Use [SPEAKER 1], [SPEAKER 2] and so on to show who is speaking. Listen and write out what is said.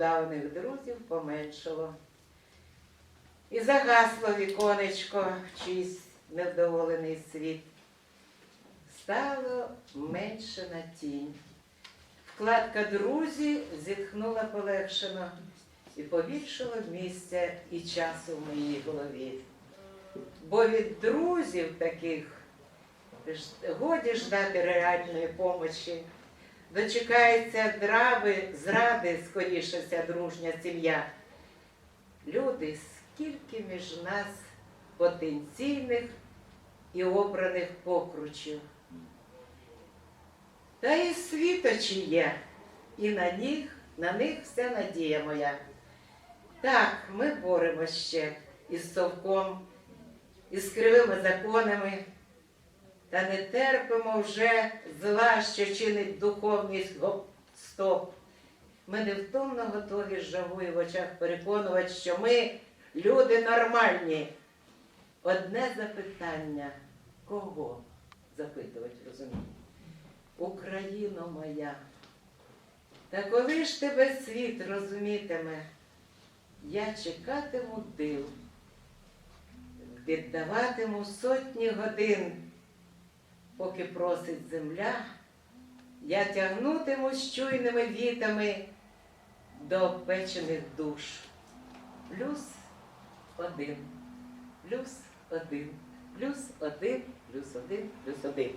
[SPEAKER 1] удаваних друзів поменшало. І загасло віконечко в чийсь невдоволений світ. Стало менше на тінь. Вкладка друзі зітхнула полегшено і побільшало місця і часу в моїй голові. Бо від друзів таких годі ждати реальної помочі. Дочекається драви, зради, скоріше ця дружня сім'я. Люди, скільки між нас потенційних і обраних покручів. Та і світочі є, і на них, на них вся надія моя. Так, ми боремося ще із совком, із кривими законами, та не терпимо вже зла, що чинить духовний гоп- стоп. Ми невтомно готові з жагою в очах переконувати, що ми люди нормальні. Одне запитання кого запитувати, розумієте? Україно моя. Та коли ж тебе світ розумітиме, я чекатиму див, віддаватиму сотні годин, поки просить земля, я тягнутиму чуйними вітами до обпечених душ. Плюс один, плюс один, плюс один, плюс один, плюс один.